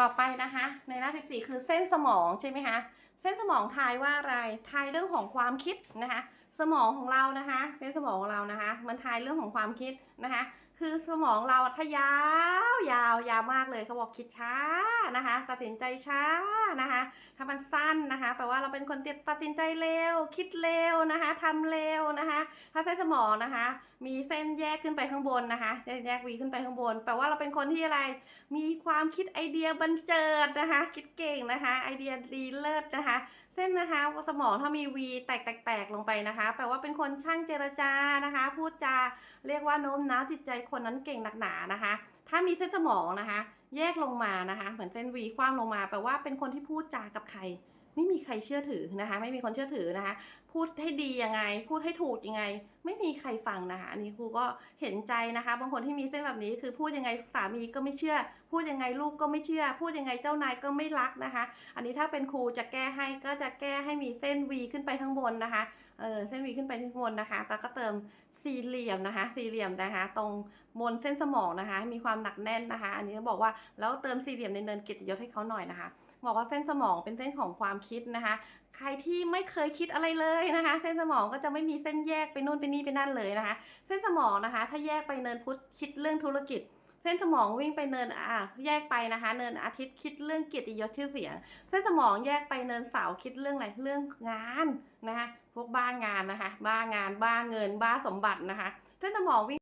ต่อไปนะคะในหน้า14คือเส้นสมองใช่ไหมคะเส้นสมองทายว่าอะไรทายเรื่องของความคิดนะคะ สมองของเรานะคะ เส้นสมองของเรานะคะ มันทายเรื่องของความคิดนะคะ คือสมองเราถ้ายาวยาวยาวมากเลยเขาบอกคิดช้านะคะตัดสินใจช้านะคะ ถ้ามันสั้นนะคะแปลว่าเราเป็นคนตัดสินใจเร็ว คิดเร็วนะคะทำเร็ว ถ้าเส้นสมองนะคะ มีเส้นแยกขึ้นไปข้างบนนะคะเส้นแยกวีขึ้นไปข้างบน แปลว่าเราเป็นคนที่อะไร มีความคิดไอเดียบันเจิดนะคะ คิดเก่งนะคะ ไอเดียดีเลิศนะคะ เส้นนะคะสมองถ้ามีวีแตกแตกๆลงไปนะคะ แปลว่าเป็นคนช่างเจรจานะคะ พูดจาเรียกว่าโน้มน้าวจิตใจคนนั้นเก่งหนักหนานะคะ ถ้ามีเส้นสมองนะคะ แยกลงมานะคะ เหมือนเส้นวีคว้างลงมา แปลว่าเป็นคนที่พูดจากับใคร ไม่มีใครเชื่อถือนะคะ ไม่มีคนเชื่อถือนะคะ พูดให้ดียังไง พูดให้ถูกยังไง ไม่มีใครฟังนะคะอันนี้ครูก็เห็นใจนะคะ บางคนที่มีเส้นแบบนี้คือพูดยังไงสามีก็ไม่เชื่อ พูดยังไงลูกก็ไม่เชื่อ พูดยังไงเจ้านายก็ไม่รักนะคะ อันนี้ถ้าเป็นครูจะแก้ให้ก็จะแก้ให้มีเส้น V ขึ้นไปข้างบนนะคะเออเส้น V ขึ้นไปข้างบนนะคะแล้วก็เติมสี่เหลี่ยมนะคะ สี่เหลี่ยมนะคะ ตรงบนเส้นสมองนะคะ มีความหนักแน่นนะคะ อันนี้บอกว่าแล้วเติมสี่เหลี่ยมในเนินเกียรติยศให้เขาหน่อยนะคะบอกว่าเส้นสมองเป็นเส้นของความคิดนะคะ ใครที่ไม่เคยคิดอะไรเลยนะคะ เส้นสมองก็จะไม่มีเส้นแยกไปนู่นไปนี่ไปนั่นเลยนะคะ เส้นสมองนะคะ ถ้าแยกไปเนินพุธคิดเรื่องธุรกิจเส้นสมองวิ่งไปเนินอ่าแยกไปนะคะ เนินอาทิตย์คิดเรื่องเกียรติยศชื่อเสียง เส้นสมองแยกไปเนินเสาร์คิดเรื่องอะไรเรื่องงานนะคะพวกบ้างานนะคะ บ้างานบ้าเงินบ้าสมบัตินะคะ เส้นสมองวิ่ง